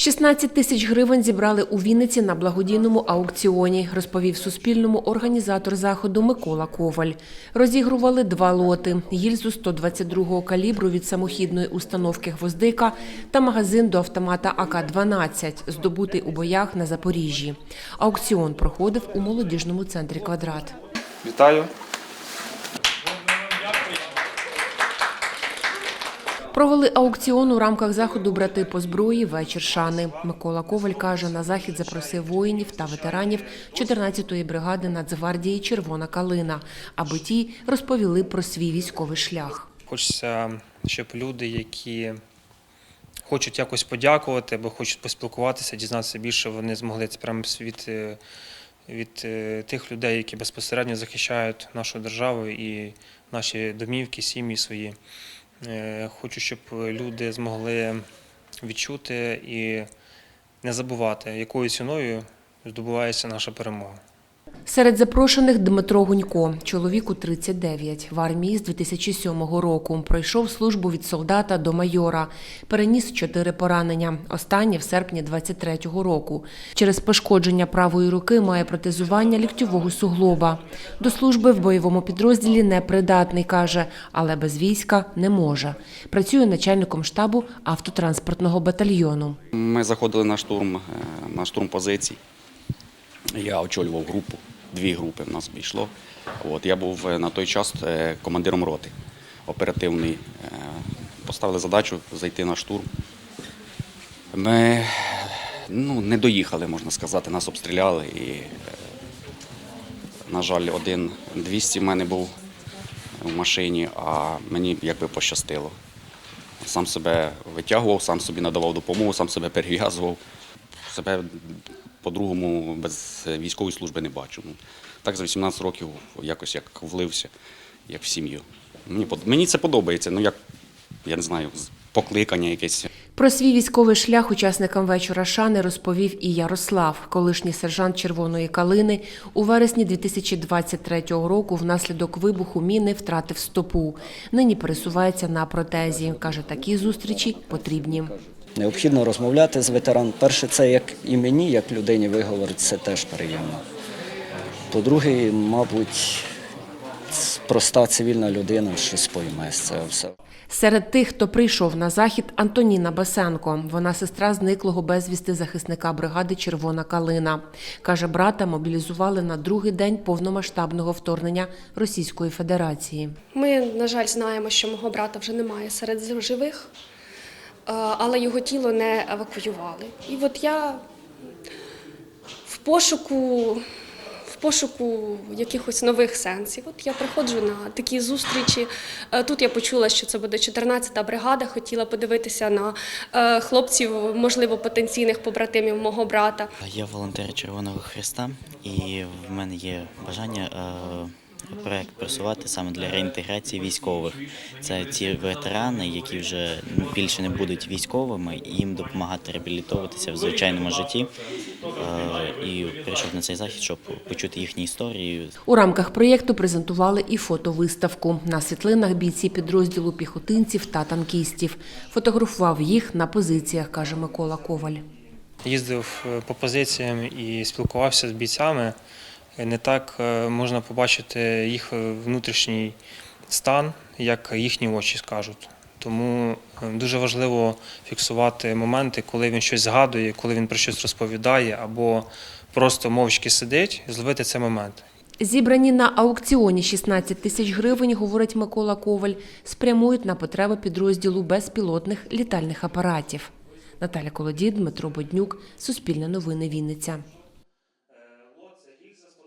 16 тисяч гривень зібрали у Вінниці на благодійному аукціоні, розповів Суспільному організатор заходу Микола Коваль. Розігрували два лоти – гільзу 122-го калібру від самохідної установки «Гвоздика» та магазин до автомата АК-12, здобутий у боях на Запоріжжі. Аукціон проходив у молодіжному центрі «Квадрат». Вітаю. Провели аукціон у рамках заходу «Брати по зброї. Вечір шани». Микола Коваль каже, на захід запросив воїнів та ветеранів 14-ї бригади Нацгвардії «Червона калина», аби ті розповіли про свій військовий шлях. Хочеться, щоб люди, які хочуть якось подякувати або хочуть поспілкуватися, дізнатися більше, вони змогли це прямо е, від е, тих людей, які безпосередньо захищають нашу державу і наші домівки, сім'ї свої. Е, Хочу, щоб люди змогли відчути і не забувати, якою ціною здобувається наша перемога. Серед запрошених Дмитро Гунько, чоловіку 39, в армії з 2007 року. Пройшов службу від солдата до майора. Переніс чотири поранення. Останнє в серпні 23-го року. Через пошкодження правої руки має протезування ліктьового суглоба. До служби в бойовому підрозділі непридатний, каже, але без війська не може. Працює начальником штабу автотранспортного батальйону. Ми заходили на штурм, е, на штурм позицій. Я очолював групу, дві групи в нас війшло. От, я був е, на той час е, командиром роти оперативний. Е, Поставили задачу зайти на штурм. Ми ну, не доїхали, можна сказати, нас обстріляли. І, на жаль, один 200 в мене був в машині, а мені якби пощастило. Сам себе витягував, сам собі надавав допомогу, сам себе перев'язував. Себе по-другому без військової служби не бачу. Ну, Так за 18 років якось як влився, як в сім'ю. Мені, мені це подобається, ну як, я не знаю, покликання якесь. Про свій військовий шлях учасникам вечора шани розповів і Ярослав, колишній сержант Червоної калини. У вересні 2023 року внаслідок вибуху міни втратив стопу. Нині пересувається на протезі. Каже, такі зустрічі потрібні. Необхідно розмовляти з ветераном. Перше, це як і мені, як людині виговорити, це теж приємно. По-друге, мабуть, проста цивільна людина щось пойме з цього все. Серед тих, хто прийшов на захід, Антоніна Басенко. Вона сестра зниклого безвісти захисника бригади Червона калина. Каже, брата мобілізували на другий день повномасштабного вторгнення Російської Федерації. Ми, на жаль, знаємо, що мого брата вже немає серед живих, але його тіло не евакуювали. І от я в пошуку, пошуку якихось нових сенсів. От я приходжу на такі зустрічі. Е, Тут я почула, що це буде 14-та бригада. Хотіла подивитися на е, хлопців, можливо, потенційних побратимів мого брата. Я волонтер Червоного Христа, і в мене є бажання е, проект просувати саме для реінтеграції військових. Це ті ветерани, які вже більше не будуть військовими, і їм допомагати реабілітовуватися в звичайному житті. Е, І прийшов на цей захід, щоб почути їхні історії, У рамках проєкту презентували і фотовиставку. На світлинах бійці підрозділу піхотинців та танкістів. Фотографував їх на позиціях, каже Микола Коваль. Їздив е, по позиціям і спілкувався з бійцями. Е, Не так е, можна побачити їх внутрішній стан, як їхні очі скажуть. Тому е, дуже важливо фіксувати моменти, коли він щось згадує, коли він про щось розповідає, або просто мовчки сидить, зловити цей момент. Зібрані на аукціоні 16 тисяч гривень, говорить Микола Коваль, спрямують на потреби підрозділу безпілотних літальних апаратів. Наталя Колодій, Дмитро Боднюк, Суспільне новини Вінниця.